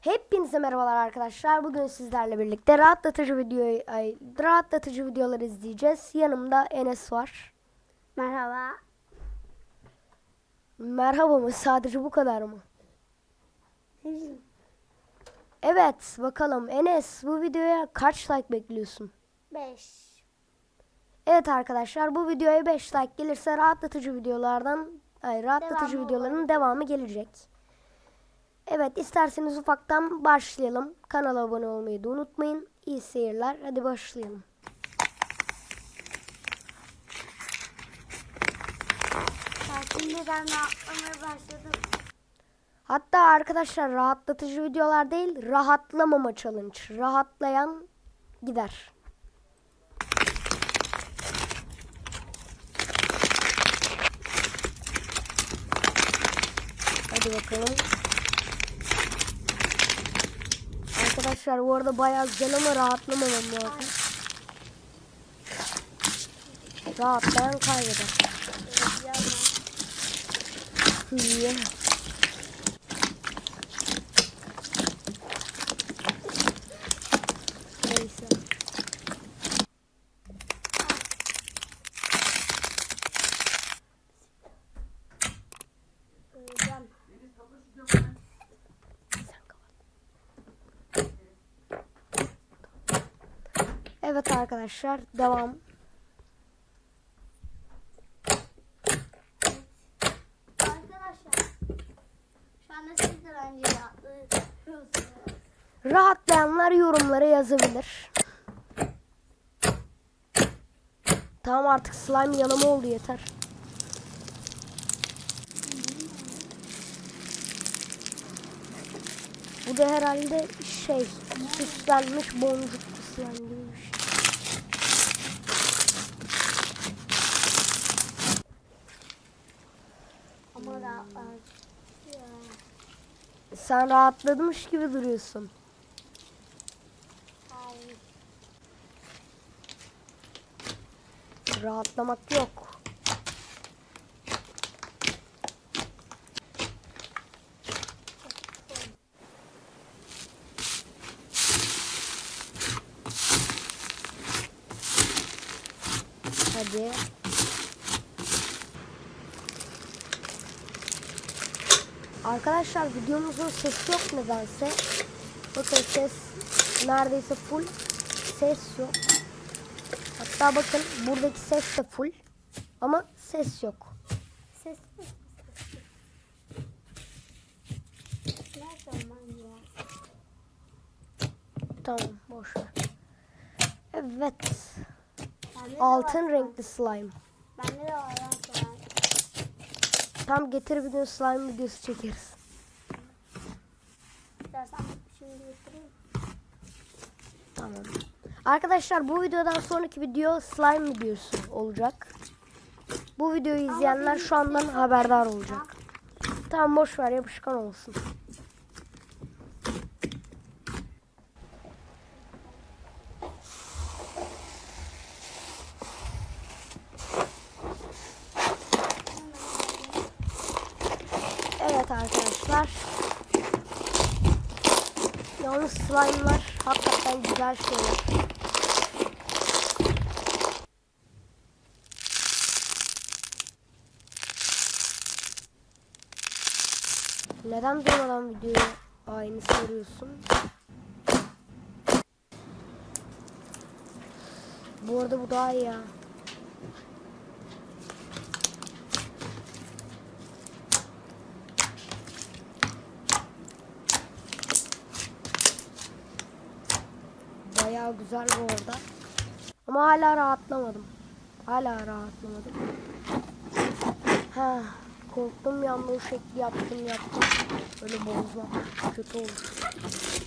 Hepinize merhabalar arkadaşlar. Bugün sizlerle birlikte rahatlatıcı video ay, rahatlatıcı videolar izleyeceğiz. Yanımda Enes var. Merhaba. Merhaba mı? Sadece bu kadar mı? Evet, bakalım Enes bu videoya kaç like bekliyorsun? 5. Evet arkadaşlar bu videoya 5 like gelirse rahatlatıcı videolardan ay, rahatlatıcı Devamı videoların devamı gelecek. Evet isterseniz ufaktan başlayalım. Kanala abone olmayı da unutmayın. İyi seyirler. Hadi başlayalım. Başladım. Hatta arkadaşlar rahatlatıcı videolar değil rahatlamama challenge. Rahatlayan gider. Hadi bakalım. Arkadaşlar bu arada bayağı güzel ama rahatlamamam lazım. Rahatlayan kaybeder. Yeah. Neyse. Öleceğim. Sen kapat. Evet arkadaşlar devam. Rahatlayanlar yorumlara yazabilir. Tamam artık slime yanıma oldu yeter. Bu da herhalde şey süslenmiş boncuk slime gibi bir şey. Ama rahatlar. Ya. Sen rahatlamış gibi duruyorsun. Rahatlamak yok. Hadi. Arkadaşlar videomuzun sesi yok nedense. Bakın ses neredeyse full. Ses yok. Hatta bakın buradaki ses de full. Ama ses yok. Ses mi? Tamam boş ver. Evet. Altın renkli slime. Bende de var. Tam getir bir gün slime videosu çekeriz. İstersen şimdi getireyim. Tamam. Arkadaşlar bu videodan sonraki video slime videosu olacak. Bu videoyu izleyenler şu andan haberdar olacak. Tamam boş ver yapışkan olsun. Evet arkadaşlar. Yalnız slime'lar hakikaten güzel şeyler. Neden durmadan videoyu aynı sarıyorsun? Bu arada bu daha iyi ya. Bayağı güzel bu arada. Ama hala rahatlamadım. Hala rahatlamadım. Ha, korktum o şekli yaptım yaptım. Böyle bozma. Kötü olur.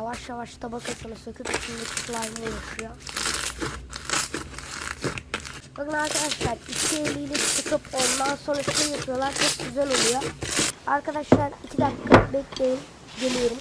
Yavaş yavaş tabakasını söküp içindeki slime oluşuyor. Bakın arkadaşlar iki eliyle sıkıp ondan sonra şey yapıyorlar. Çok güzel oluyor. Arkadaşlar iki dakika bekleyin. Geliyorum.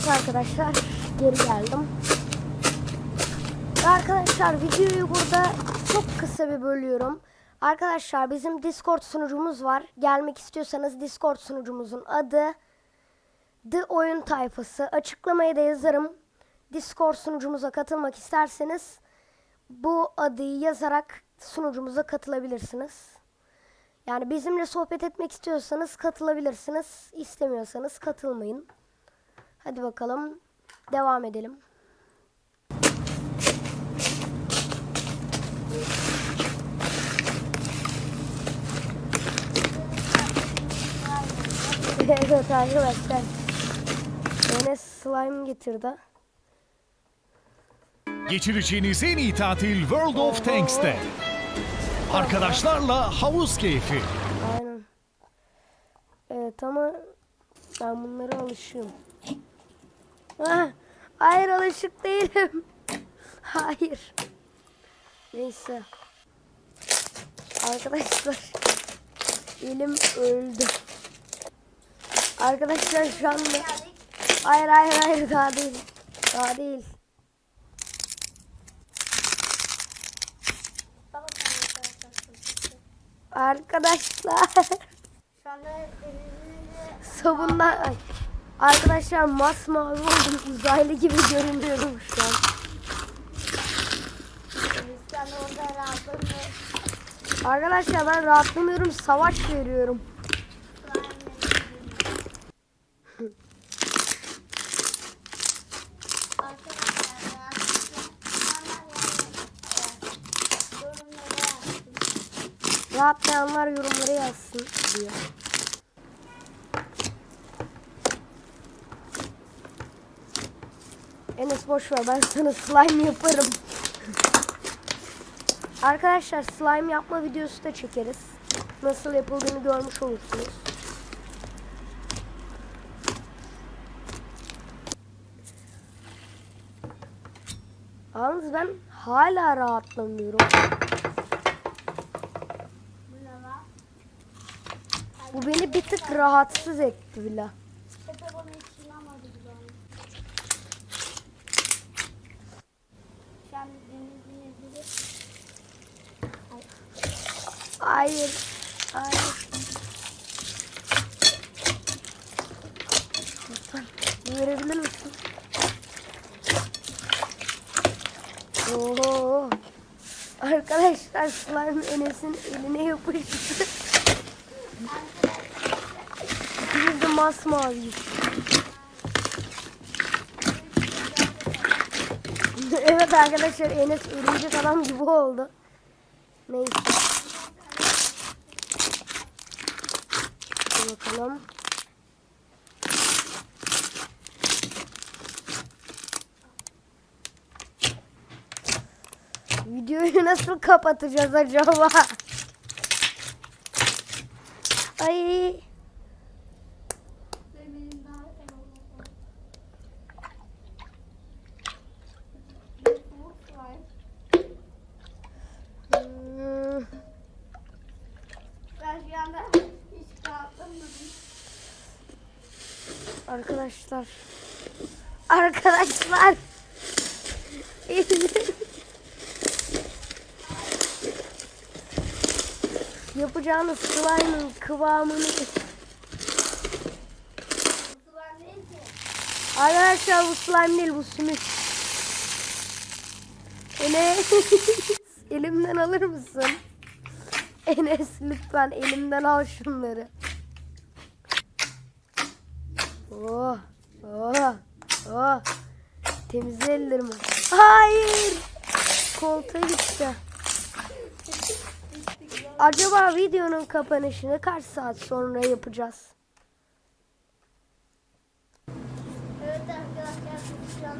Evet arkadaşlar geri geldim. Arkadaşlar videoyu burada çok kısa bir bölüyorum. Arkadaşlar bizim Discord sunucumuz var. Gelmek istiyorsanız Discord sunucumuzun adı The Oyun Tayfası. Açıklamaya da yazarım. Discord sunucumuza katılmak isterseniz bu adı yazarak sunucumuza katılabilirsiniz. Yani bizimle sohbet etmek istiyorsanız katılabilirsiniz. İstemiyorsanız katılmayın. Hadi bakalım. Devam edelim. evet arkadaşlar. Enes slime getirdi. Geçireceğiniz en iyi tatil World of Tanks'te. Arkadaşlarla havuz keyfi. Aynen. Evet ama ben bunlara alışığım. Ah, hayır alışık değilim. Hayır. Neyse. Arkadaşlar. Elim öldü. Arkadaşlar şu anda... Hayır hayır hayır daha değil. Daha değil. Arkadaşlar. Şu anda Sabunlar... Ay. Arkadaşlar masmavi oldum. Uzaylı gibi görünüyorum şu an. Arkadaşlar ben rahatlamıyorum. Savaş veriyorum. Rahatlayanlar yorumlara yazsın diyor. Enes boş ver ben sana slime yaparım. Arkadaşlar slime yapma videosu da çekeriz. Nasıl yapıldığını görmüş olursunuz. Yalnız ben hala rahatlamıyorum. Bu beni bir tık rahatsız etti bile. Hayır. Hayır. Lütfen. Verebilir misin? Oo. Arkadaşlar slime Enes'in eline yapıştı. İkimiz de masmaviyiz. Evet arkadaşlar Enes örümcek adam gibi oldu. Neyse. Hadi bakalım. Videoyu nasıl kapatacağız acaba? Ay. Benim daha en olmadı. Soğuk var. Hmm, Ben şu anda hiç rahatlamadım. Arkadaşlar. Arkadaşlar. Yapacağınız slime'ın kıvamını. Arkadaşlar bu slime değil bu sümük. Enes elimden alır mısın? Enes lütfen elimden al şunları. Oh, oh, oh. Temizle ellerimi. Hayır. Koltuğa gitti. Acaba videonun kapanışını kaç saat sonra yapacağız? Evet arkadaşlar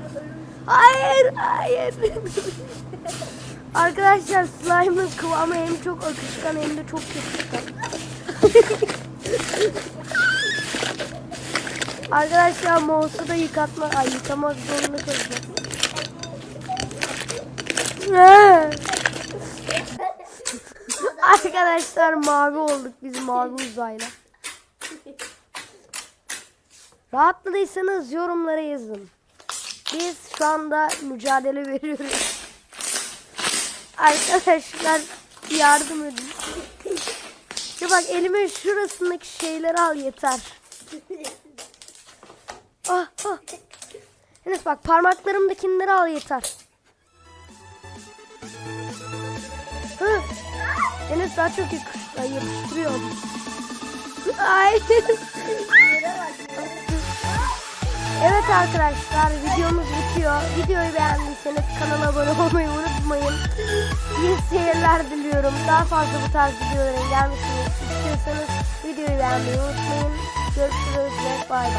Hayır, hayır. Arkadaşlar slime'ın kıvamı hem çok akışkan hem de çok yapışkan. Arkadaşlar mouse'u da yıkatma, ay yıkamak zorunda kalacağım. Arkadaşlar mavi olduk biz mavi uzaylı. Rahatladıysanız yorumlara yazın. Biz şu anda mücadele veriyoruz. Arkadaşlar yardım edin. Ya bak elime şurasındaki şeyleri al yeter. Ah, ah. Enes bak parmaklarımdakileri al yeter. Hı. Enes daha çok yapıştırıyor. Ay. Evet arkadaşlar videomuz bitiyor. Videoyu beğendiyseniz kanala abone olmayı unutmayın. İyi seyirler diliyorum. Daha fazla bu tarz videoların gelmesini istiyorsanız videoyu beğenmeyi unutmayın. Görüşürüz ve bay bay.